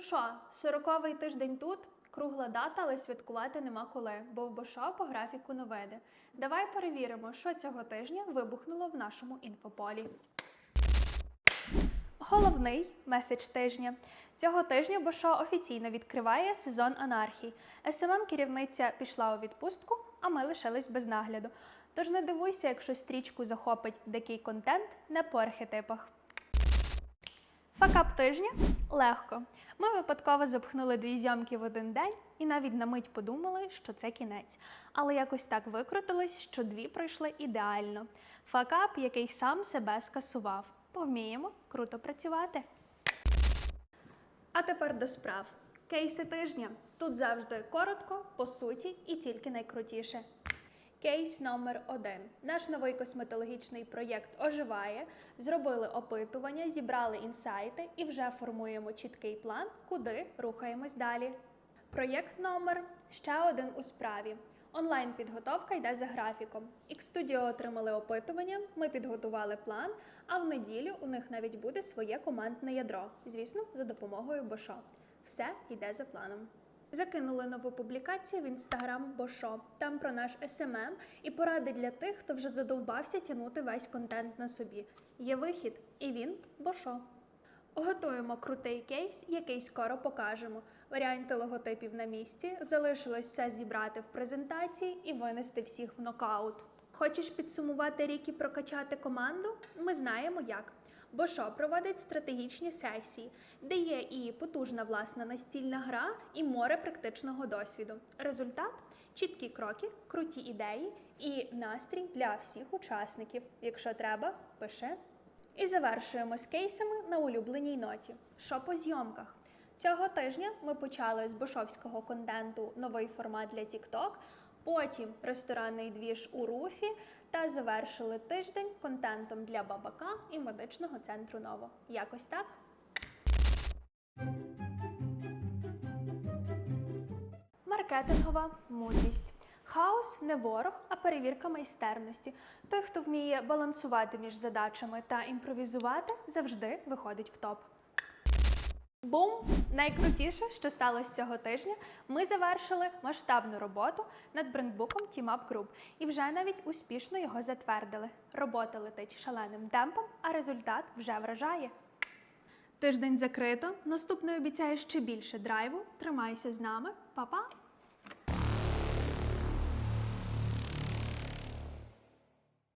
Ну що, сороковий тиждень тут. Кругла дата, але святкувати нема коли, бо в Бошо по графіку веде. Давай перевіримо, що цього тижня вибухнуло в нашому інфополі. Головний меседж тижня. Цього тижня Бошо офіційно відкриває сезон анархії. СММ керівниця пішла у відпустку, а ми лишились без нагляду. Тож не дивуйся, якщо стрічку захопить дикий контент не по архетипах. Факап тижня легко. Ми випадково запхнули дві зйомки в один день і навіть на мить подумали, що це кінець. Але якось так викрутилось, що дві пройшли ідеально. Факап, який сам себе скасував. Повміємо круто працювати. А тепер до справ. Кейси тижня. Тут завжди коротко, по суті і тільки найкрутіше. Кейс номер один. Наш новий косметологічний проєкт оживає. Зробили опитування, зібрали інсайти і вже формуємо чіткий план, куди рухаємось далі. Проєкт номер ще один у справі. Онлайн підготовка йде за графіком. X-Studio отримали опитування, ми підготували план, а в неділю у них навіть буде своє командне ядро. Звісно, за допомогою Бошо. Все йде за планом. Закинули нову публікацію в інстаграм Бошо. Там про наш СММ і поради для тих, хто вже задовбався тягнути весь контент на собі. Є вихід, і він Бошо. Готуємо крутий кейс, який скоро покажемо. Варіанти логотипів на місці. Залишилось все зібрати в презентації і винести всіх в нокаут. Хочеш підсумувати рік і прокачати команду? Ми знаємо як. Бошо проводить стратегічні сесії, де є і потужна власна настільна гра, і море практичного досвіду. Результат чіткі кроки, круті ідеї і настрій для всіх учасників. Якщо треба, пиши. І завершуємо з кейсами на улюбленій ноті. Що по зйомках? Цього тижня ми почали з бошовського контенту новий формат для TikTok, потім ресторанний двіж у руфі та завершили тиждень контентом для бабака і медичного центру Ново. Якось так. Маркетингова мудрість. Хаос не ворог, а перевірка майстерності. Той, хто вміє балансувати між задачами та імпровізувати, завжди виходить в топ. Бум! Найкрутіше, що сталося цього тижня, ми завершили масштабну роботу над брендбуком Team Up Group і вже навіть успішно його затвердили. Робота летить шаленим темпом, а результат вже вражає. Тиждень закрито. Наступний обіцяє ще більше драйву. Тримайся з нами, Па-па!